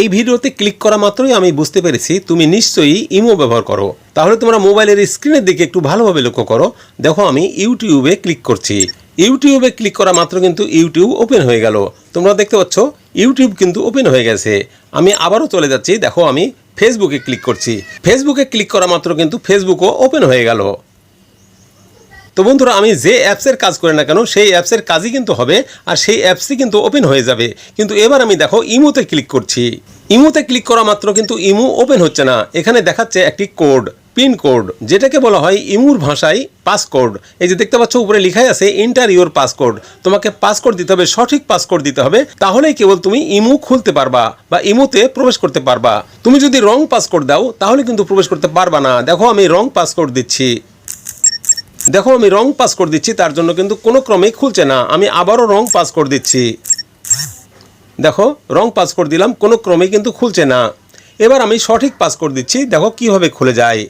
এই ভিডিওতে ক্লিক করা মাত্রই আমি বুঝতে পেরেছি তুমি নিশ্চয়ই ইমো ব্যবহার করো। তাহলে তোমরা মোবাইলের স্ক্রিনের দিকে একটু ভালোভাবে লক্ষ্য করো। দেখো আমি ইউটিউবে ক্লিক করছি। ইউটিউবে ক্লিক করা মাত্র কিন্তু ইউটিউব ওপেন হয়ে গেল। তোমরা দেখতে পাচ্ছ, ইউটিউব কিন্তু ওপেন হয়ে গেছে। আমি আবারও চলে যাচ্ছি। দেখো আমি ফেসবুকে ক্লিক করছি। ফেসবুকে ক্লিক করা মাত্র কিন্তু ফেসবুকও ওপেন হয়ে গেল। তো বন্ধুরা, আমি যে অ্যাপসের কাজ করি না কেন, সেই অ্যাপসের কাজই কিন্তু হবে আর সেই অ্যাপসই কিন্তু ওপেন হয়ে যাবে। কিন্তু এবার আমি দেখো, ইমোতে ক্লিক করছি। ইমোতে ক্লিক করা মাত্র কিন্তু ইমো ওপেন হচ্ছে না। এখানে দেখাচ্ছে একটি কোড পিন কোড যেটাকে বলা হয় ইমুর ভাষায় পাসকোড এই যে দেখতে পাচ্ছ, উপরে লেখাই আছে ইন্টার ইউর পাসকোড তোমাকে পাসকোড দিতে হবে, সঠিক পাসকোড দিতে হবে। তাহলেই কেবল তুমি ইমু খুলতে পারবা বা ইমুতে প্রবেশ করতে পারবা। তুমি যদি রং পাসকোড দাও, তাহলে কিন্তু প্রবেশ করতে পারবা না। দেখো, আমি রং পাসকোড দিচ্ছি। দেখো, আমি রং পাস করে দিচ্ছি, তার জন্য কিন্তু কোনো ক্রমেই খুলছে না। আমি আবারও রং পাস করে দিচ্ছি। দেখো রং পাস করে দিলাম, কোনো ক্রমেই কিন্তু খুলছে না। এবার আমি সঠিক পাস করে দিচ্ছি, দেখো কীভাবে খুলে যায়।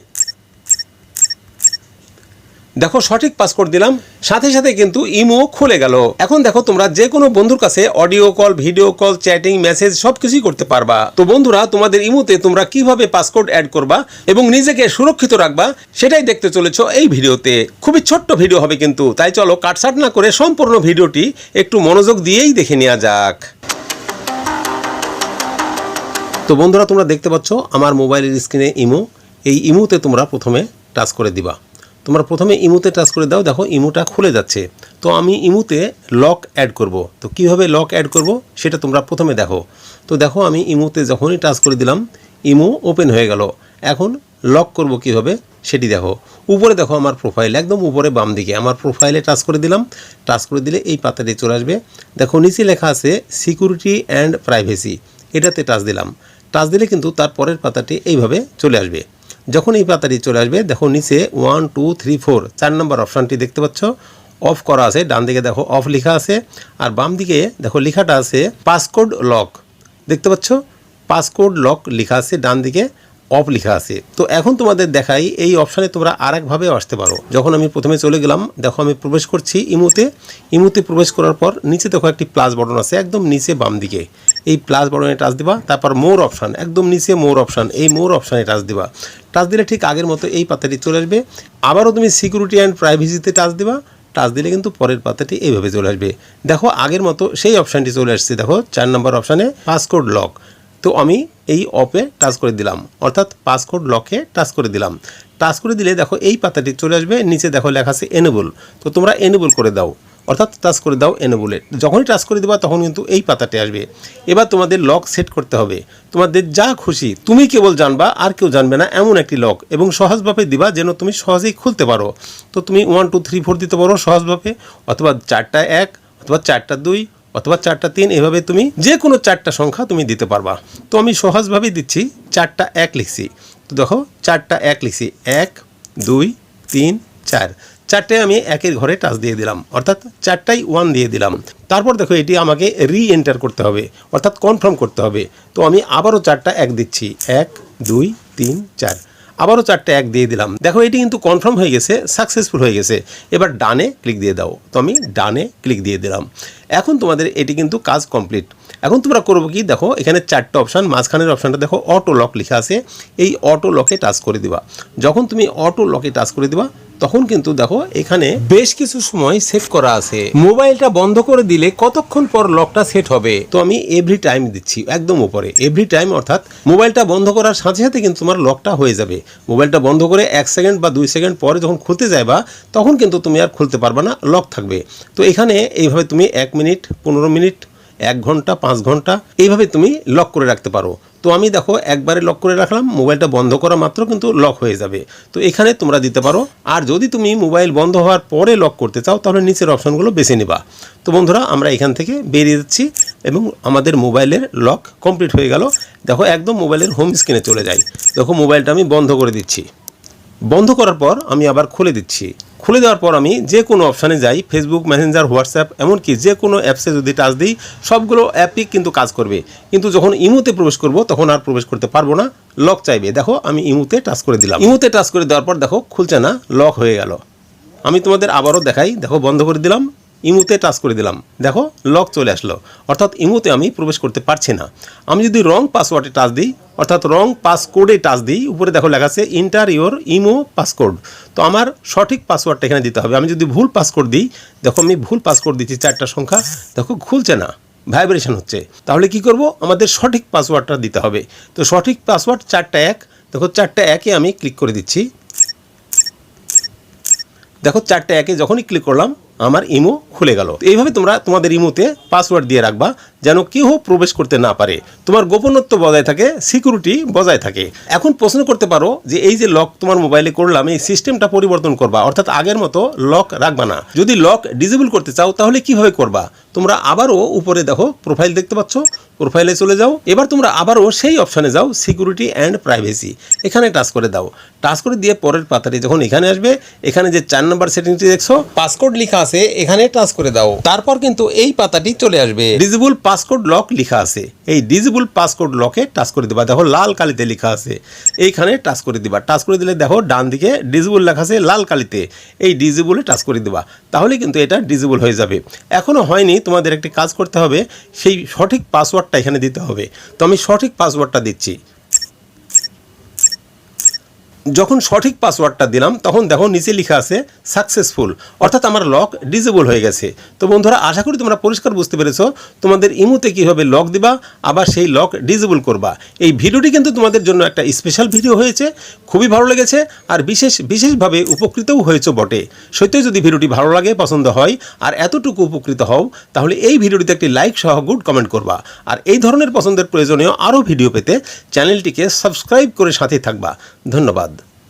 দেখো সঠিক পাসকোড দিলাম, সাথে সাথে কিন্তু ইমো খুলে গেল। এখন দেখো তোমরা যে কোনো বন্ধুর কাছে audio call video call chatting message সব কিছুই করতে পারবা। তো বন্ধুরা, তোমাদের ইমোতে তোমরা কীভাবে পাসকোড অ্যাড করবা এবং নিজেকে সুরক্ষিত রাখবা, সেটাই দেখতে চলেছ এই ভিডিওতে। খুবই ছোট্ট ভিডিও হবে কিন্তু, তাই চলো কাটসাট না করে সম্পূর্ণ ভিডিওটি একটু মনোযোগ দিয়েই দেখে নেওয়া যাক। তো বন্ধুরা, তোমরা দেখতে পাচ্ছ আমার মোবাইলের স্ক্রিনে ইমো এই ইমোতে তোমরা প্রথমে টাচ করে দিবা। তোমরা প্রথমে ইমুতে টাচ করে দাও, দেখো ইমুটা খুলে যাচ্ছে। তো আমি ইমুতে লক অ্যাড করব। তো কীভাবে লক অ্যাড করব? সেটা তোমরা প্রথমে দেখো। তো দেখো আমি ইমুতে যখনই টাচ করে দিলাম, ইমু ওপেন হয়ে গেল। এখন লক করব কীভাবে? সেটি দেখো। উপরে দেখো আমার প্রোফাইল একদম উপরে বাম দিকে। আমার প্রোফাইলে টাচ করে দিলাম। টাচ করে দিলে এই পাতাটি চলে আসবে। দেখো নিচে লেখা আছে সিকিউরিটি অ্যান্ড প্রাইভেসি এটাতে টাচ দিলাম। টাচ দিলে কিন্তু তার পরের পাতাটি এইভাবে চলে আসবে। যখন এই পাতাটি চলে আসবে, দেখো নিচে ওয়ান টু থ্রি ফোর চার নম্বর অপশানটি দেখতে পাচ্ছ। অফ করা আছে, ডান দিকে দেখো অফ লেখা আছে, আর বাম দিকে দেখো লেখাটা আছে পাসকোড লক দেখতে পাচ্ছ? পাসকোড লক লেখা আছে, ডান দিকে। অফ লেখা আছে। তো এখন তোমাদের দেখাই, এই অপশানে তোমরা আরেকভাবে আসতে পারো। যখন আমি প্রথমে চলে গেলাম, দেখো আমি প্রবেশ করছি ইমুতে। ইমুতে প্রবেশ করার পর নিচে দেখো একটি প্লাস বটন আছে, একদম নিচে বাম দিকে। এই প্লাস বটনে টাচ দিবা, তারপর মোর অপশান একদম নিচে মোর অপশান এই মোর অপশানে টাচ দিবা। টাচ দিলে ঠিক আগের মতো এই পাতাটি চলে আসবে। আবারও তুমি সিকিউরিটি অ্যান্ড প্রাইভেসিতে টাচ দিবা। টাচ দিলে কিন্তু পরের পাতাটি এইভাবে চলে আসবে। দেখো আগের মতো সেই অপশানটি চলে আসছে, দেখো চার নম্বর অপশানে পাসকোড লক তো আমি এই অপে টাচ করে দিলাম। অর্থাৎ পাসকোড লকে টাচ করে দিলাম। টাচ করে দিলে দেখো এই পাতাটি চলে আসবে, নিচে দেখো লেখা আছে এনেবল তো তোমরা এনেবল করে দাও। অর্থাৎ টাচ করে দাও এনেবলে যখনই টাচ করে দেবা তখন কিন্তু এই পাতাটি আসবে। এবার তোমাদের লক সেট করতে হবে। তোমাদের যা খুশি, তুমি কেবল জানবা, আর কেউ জানবে না এমন একটি লক এবং সহজভাবে দিবা যেন তুমি সহজেই খুলতে পারো। তো তুমি ওয়ান টু থ্রি ফোর দিতে পারো সহজভাবে, অথবা চারটা এক, অথবা চারটা দুই অথবা চারটা তিন, এভাবে তুমি যে কোনো চারটা সংখ্যা তুমি দিতে পারবা। তো আমি সহজভাবেই দিচ্ছি, চারটা এক লিখছি। তো দেখো, চারটা এক লিখছি। এক, দুই, তিন, চার। চারটে আমি একের ঘরে টাচ দিয়ে দিলাম। অর্থাৎ চারটাই ওয়ান দিয়ে দিলাম। তারপর দেখো, এটি আমাকে রি এন্টার করতে হবে। অর্থাৎ কনফার্ম করতে হবে। তো আমি আবারও চারটা এক দিচ্ছি। এক, দুই, তিন, চার। আবারও চারটে এক দিয়ে দিলাম। দেখো, এটি কিন্তু কনফার্ম হয়ে গেছে সাকসেসফুল হয়ে গেছে। এবার ডানে ক্লিক দিয়ে দাও। তো আমি ডানে ক্লিক দিয়ে দিলাম। এখন তোমাদের এটি কিন্তু কাজ কমপ্লিট এখন তোমরা করব কি? দেখো, এখানে চারটে অপশান মাঝখানের অপশানটা দেখো অটো লক লেখা আছে। এই অটো লকে টাচ করে দিবা। যখন তুমি অটো লকে টাচ করে দিবা তখন কিন্তু দেখো এখানে বেশ কিছু সময় সেট করা আছে। মোবাইলটা বন্ধ করে দিলে কতক্ষণ পর লকটা সেট হবে? তো আমি এভরি টাইম দিচ্ছি, একদম উপরে। এভরি টাইম অর্থাৎ মোবাইলটা বন্ধ করার সাথে সাথে কিন্তু তোমার লকটা হয়ে যাবে। মোবাইলটা বন্ধ করে এক সেকেন্ড বা দুই সেকেন্ড পরে যখন খুলতে যাইবা, তখন কিন্তু তুমি আর খুলতে পারবে না লক থাকবে। তো এখানে এইভাবে তুমি এক মিনিট পনেরো মিনিট এক ঘণ্টা, পাঁচ ঘণ্টা, এইভাবে তুমি লক করে রাখতে পারো। তো আমি দেখো, একবারে লক করে রাখলাম মোবাইলটা বন্ধ করা মাত্র কিন্তু লক হয়ে যাবে। তো এখানে তোমরা দিতে পারো, আর যদি তুমি মোবাইল বন্ধ হওয়ার পরে লক করতে চাও, তাহলে নিচের অপশানগুলো বেছে নিবা। তো বন্ধুরা, আমরা এখান থেকে বেরিয়ে যাচ্ছি, এবং আমাদের মোবাইলের লক কমপ্লিট হয়ে গেল। দেখো, একদম মোবাইলের হোম স্ক্রিনে চলে যাই। দেখো মোবাইলটা আমি বন্ধ করে দিচ্ছি। বন্ধ করার পর আমি আবার খুলে দিচ্ছি। খুলে দেওয়ার পর আমি যে কোনো অপশানে যাই ফেসবুক মেসেঞ্জার হোয়াটসঅ্যাপ এমনকি যে কোনো অ্যাপসে যদি টাচ দিই, সবগুলো অ্যাপই কিন্তু কাজ করবে। কিন্তু যখন ইমুতে প্রবেশ করব, তখন আর প্রবেশ করতে পারব না লক চাইবে। দেখো, আমি ইমুতে টাচ করে দিলাম। ইমুতে টাচ করে দেওয়ার পর দেখো, খুলছে না লক হয়ে গেল। আমি তোমাদের আবারও দেখাই, দেখো, বন্ধ করে দিলাম। ইমুতে টাচ করে দিলাম। দেখো লক চলে আসলো। অর্থাৎ ইমুতে আমি প্রবেশ করতে পারছি না। আমি যদি রং পাসওয়ার্ডে টাচ দিই, অর্থাৎ রং পাসকোডে টাচ দিই, উপরে দেখো লেখা আছে ইন্টার ইওর ইমো পাসকোড তো আমার সঠিক পাসওয়ার্ডটা এখানে দিতে হবে। আমি যদি ভুল পাসকোড দিই, দেখো আমি ভুল পাসকোড দিচ্ছি চারটা সংখ্যা, দেখো খুলছে না ভাইব্রেশন হচ্ছে। তাহলে কি করব? আমাদের সঠিক পাসওয়ার্ডটা দিতে হবে। তো সঠিক পাসওয়ার্ড চারটা এক, দেখো চারটা একে আমি ক্লিক করে দিচ্ছি। দেখো চারটে একে যখনই ক্লিক করলাম আমার ইমো খুলে গেল। এইভাবে তোমরা তোমাদের ইমোতে পাসওয়ার্ড দিয়ে রাখবা, যেন কেউ প্রবেশ করতে না পারে। তোমার গোপনত্ব বজায় থাকে সিকিউরিটি বজায় থাকে। এখন প্রশ্ন করতে পারো যে এই যে লক তোমার মোবাইলে করলাম, এই সিস্টেমটা পরিবর্তন করবা, অর্থাৎ আগের মতো লক রাখবা না। যদি লক ডিজেবল করতে চাও, তাহলে কীভাবে করবা? তোমরা আবারও উপরে দেখো প্রোফাইল দেখতে পাচ্ছ? প্রোফাইলে চলে যাও। এবার তোমরা আবারও সেই অপশানে যাও সিকিউরিটি অ্যান্ড প্রাইভেসি এখানে টাচ করে দাও। টাচ করে দিয়ে পরের পাতাটি যখন এখানে আসবে, এখানে যে চার নম্বর সেটিংটি দেখছ পাসকোড লেখা আছে, এখানে টাচ করে দাও। তারপর কিন্তু এই পাতাটি চলে আসবে। ডিজেবল পাসকোড লক লেখা আছে। এই ডিজেবল পাসকোড লকে টাচ করে দিবা। দেখো, লাল কালিতে লেখা আছে। এইখানে টাচ করে দিবা। টাচ করে দিলে দেখো, ডান দিকে ডিজেবল লেখা আছে লাল কালিতে। এই ডিজেবলে টাচ করে দিবা। তাহলে কিন্তু এটা ডিজেবল হয়ে যাবে। এখনও হয়নি, তোমাদের একটি কাজ করতে হবে। সেই সঠিক পাসওয়ার্ডটা এখানে দিতে হবে। তো আমি সঠিক পাসওয়ার্ডটা দিচ্ছি। যখন সঠিক পাসওয়ার্ডটা দিলাম, তখন দেখো নিচে লেখা আছে সাকসেসফুল অর্থাৎ আমার লক ডিজেবল হয়ে গেছে। তো বন্ধুরা, আশা করি তোমরা পরিষ্কার বুঝতে পেরেছ তোমাদের ইমুতে কীভাবে লক দিবা, আবার সেই লক ডিজেবল করবা। এই ভিডিওটি কিন্তু তোমাদের জন্য একটা স্পেশাল ভিডিও হয়েছে, খুবই ভালো লেগেছে, আর বিশেষ, বিশেষভাবে উপকৃতও হয়েছে বটে। সত্যি যদি ভিডিওটি ভালো লাগে, পছন্দ হয়, আর এতটুকু উপকৃত হও, তাহলে এই ভিডিওটিতে একটি লাইক সহ গুড কমেন্ট করবা। আর এই ধরনের পছন্দের প্রয়োজনীয় আরও ভিডিও পেতে চ্যানেলটিকে সাবস্ক্রাইব করে সাথে থাকবা। ধন্যবাদ।